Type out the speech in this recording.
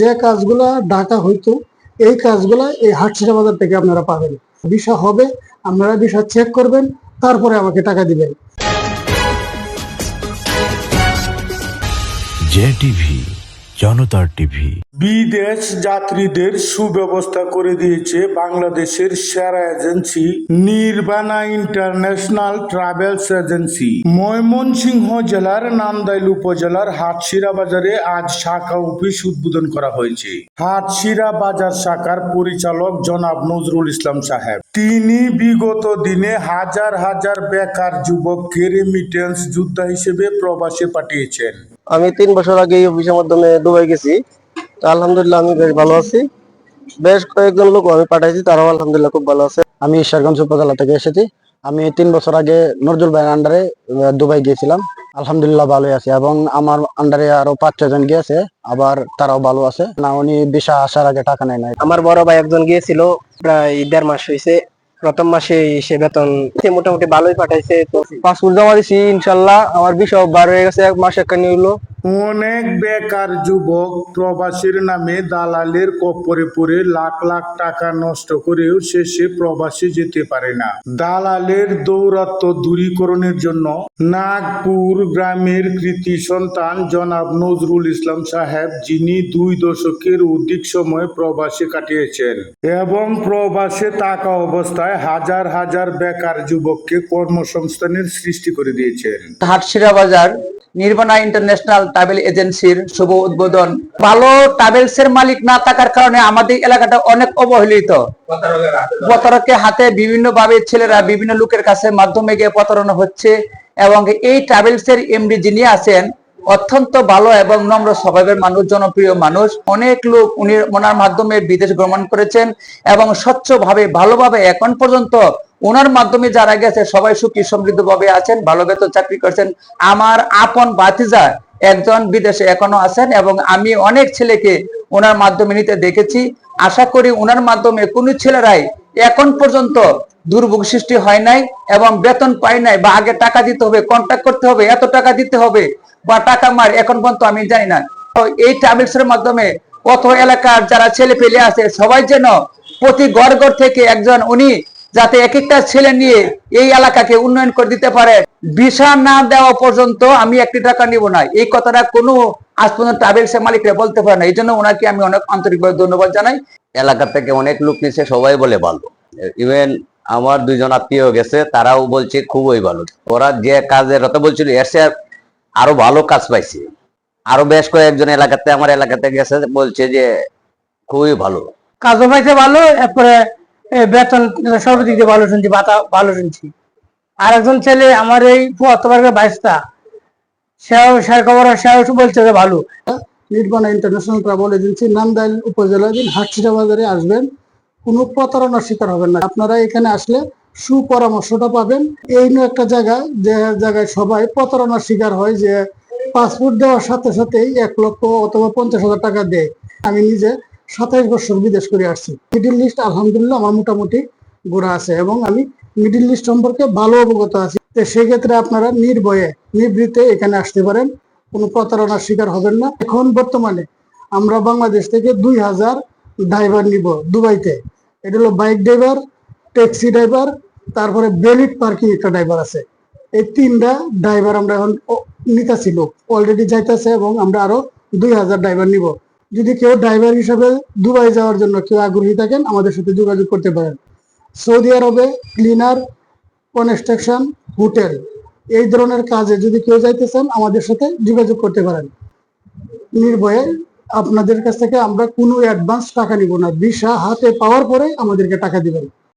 যে কাজগুলা ঢাকা হইতো, এই কাজগুলা এই হাটশিরা বাজার থেকে আপনারা পাবেন। বিষয় হবে, আপনারা বিষয় চেক করবেন, তারপরে আমাকে টাকা দিবেন। জেটিভি টিভি জনতার টিভি। বিদেশ যাত্রীদের সুব্যবস্থা করে দিয়েছে বাংলাদেশের সেরা agency Nirbana international travels agency. Mymensingh জেলার নান্দাইল উপজেলার হাটশিরা বাজারে আজ শাখা অফিস উদ্বোধন করা হয়েছে। হাটশিরা বাজার শাখার পরিচালক জনাব নজরুল ইসলাম সাহেব। তিনি বিগত দিনে হাজার হাজার বেকার যুবককে রেমিটেন্স যোদ্ধা হিসেবে প্রবাসে পাঠিয়েছেন। আমি তিন বছর আগে এই অফিসের মাধ্যমে দুবাই গেছি। তো আলহামদুলিল্লাহ আমি বেশ ভালো আছি। বেশ কয়েকজন লোক আমি পাঠাইছি, তারাও আলহামদুলিল্লাহ খুব ভালো আছে। আমি ঈশ্বরগঞ্জ উপজেলা থেকে এসেছি। আমি তিন বছর আগে নজরুল ভাইয়ের আন্ডারে দুবাই গিয়েছিলাম। আলহামদুলিল্লাহ ভালোই আছি এবং আমার আন্ডারে আরও পাঁচ ছজন জন গিয়েছে, আবার তারাও ভালো আছে। না, উনি বিশা আসার আগে টাকা নেয় নাই। আমার বড় ভাই একজন গিয়েছিল, প্রায় দেড় মাস হয়েছে প্রথম মাসে সে বেতন মোটামুটি ভালোই পাঠাইছে, তো পাসপোর্ট জমা দিছি, ইনশাল্লাহ। আমার বিষয় বার হয়ে গেছে, এক মাস একখানি হইল। অনেক বেকার যুবক প্রবাসীর নামে দালালের কপরে পড়ে লাখ লাখ টাকা নষ্ট করেও শেষে প্রবাসী যেতে পারে না। দালালের দৌরাত্ম দূরীকরণের জন্য নাগপুর গ্রামের কৃতি সন্তান জনাব নজরুল ইসলাম সাহেব, যিনি দুই দশকের অধিক সময় প্রবাসে কাটিয়েছেন এবং প্রবাসে থাকা অবস্থায় হাজার হাজার বেকার যুবককে কর্মসংস্থানের সৃষ্টি করে দিয়েছেন। হাটশিরা বাজার নির্বাণা ইন্টারন্যাশনাল ট্রাভেল এজেন্সির শুভ উদ্বোধন। ভালো ট্রাভেলস এর মালিক না থাকার কারণে আমাদের এলাকাটা অনেক অবহেলিত। প্রতারকের হাতে বিভিন্ন ভাবে ছেলেরা বিভিন্ন লোকের কাছে মাধ্যমে গিয়ে প্রতারণা হচ্ছে এবং এই ট্রাভেলস এর এমডি যিনি আছেন, অত্যন্ত ভালো এবং নম্র স্বভাবের মানুষ, জনপ্রিয় মানুষ। অনেক লোক উনি ওনার মাধ্যমে বিদেশ ভ্রমণ করেছেন এবং স্বচ্ছভাবে, ভালোভাবে এখন পর্যন্ত ওনার মাধ্যমে যারা গেছে, সবাই সুখী সমৃদ্ধ ভাবে আছেন, ভালো বেতন চাকরি করছেন। আমার আপন বাতিজা একজন বিদেশে এখনও আছেন এবং আমি অনেক ছেলেকে ওনার মাধ্যমে নিতে দেখেছি। আশা করি ওনার মাধ্যমে কোন ছেলেরাই এখন পর্যন্ত দুর্ভোগ সৃষ্টি হয় নাই এবং বেতন পাই নাই বা আগে টাকা দিতে হবে কন্ট্যাক্ট করতে হবে, এত টাকা দিতে হবে বা টাকা মার এখন পর্যন্ত আমি জানি না। তো এই ট্রাভেলস এর মাধ্যমে কত এলাকার যারা ছেলে পেলে আছে, সবাই যেন প্রতি ঘর ঘর থেকে একজন উনি যাতে এক একটা ছেলে নিয়ে এই এলাকাকে উন্নয়ন করে দিতে পারে। ভিসা না দেওয়া পর্যন্ত আমি একটি টাকা নিব না। এই কথাটা কোনো আজ পর্যন্ত ট্রাভেলস এর মালিকরা বলতে পারে না। এই জন্য ওনাকে আমি অনেক আন্তরিকভাবে ধন্যবাদ জানাই। এলাকা থেকে অনেক লোক নিছে সবাই বলে ভালো। ইভেন আমার দুইজন আত্মীয় গেছে তারাও বলছে খুবই ভালো। ওরা যে কাজের কথা বলছিল এর চেয়ে আরও ভালো কাজ পাইছে। আরও বেশ কয়েকজন এলাকাতে আমার এলাকাতে গেছে বলছে যে খুবই ভালো। কাজও পাইছে ভালো এরপরে বেতন সর্বদিক দিয়ে ভালো শুনছি, ভাতা, ভালো শুনছি। আর একজন ছেলে আমার এই ফুয়াত্তবারের বাইশটা, সেও সে খবর, সেও বলছে যে ভালো। ইন্টারন্যাশনাল ট্রাভেল এজেন্সি হাটছিটা বাজারে আসবেন। কোনো প্রতারণার শিকার হবেন না। আপনারা এখানে আসলে সুপরামর্শটা পাবেন। এই একটা জায়গা, যে জায়গায় সবাই প্রতারণার শিকার হয় যে পাসপোর্ট দেওয়ার সাথে সাথেই এক লক্ষ অথবা পঞ্চাশ হাজার টাকা দেয়। আমি নিজে সাতাইশ বছর বিদেশ করে আসছি। মিডিল লিস্ট আলহামদুলিল্লাহ, আমার মোটামুটি গোড়া আছে এবং আমি মিডিল লিস্ট সম্পর্কে ভালো অবগত আছি। তো সেক্ষেত্রে আপনারা নির্ভয়ে নিবৃত্তে এখানে আসতে পারেন। কোনো প্রতারণার শিকার হবেন না। এখন বর্তমানে আমরা বাংলাদেশ থেকে দুই হাজার ড্রাইভার নিব দুবাইতে। এটা হলো বাইক ড্রাইভার ট্যাক্সি ড্রাইভার তারপরে বেলিট পার্কিং একটা ড্রাইভার আছে। এই তিনটা ড্রাইভার আমরা এখন নিতেছি লোক। অলরেডি যাইতেছে এবং আমরা আরও দুই হাজার ড্রাইভার নিব। যদি কেউ ড্রাইভার হিসাবে দুবাই যাওয়ার জন্য কেউ আগ্রহী থাকেন, আমাদের সাথে যোগাযোগ করতে পারেন। সৌদি আরবে ক্লিনার কনস্ট্রাকশন হোটেল এই ধরনের কাজে যদি কেউ যাইতে চান, আমাদের সাথে যোগাযোগ করতে পারেন। নির্ভয়ে আপনাদের কাছ থেকে আমরা কোনো অ্যাডভান্স টাকা নিব না। ভিসা হাতে পাওয়ার পরে আমাদেরকে টাকা দিবেন।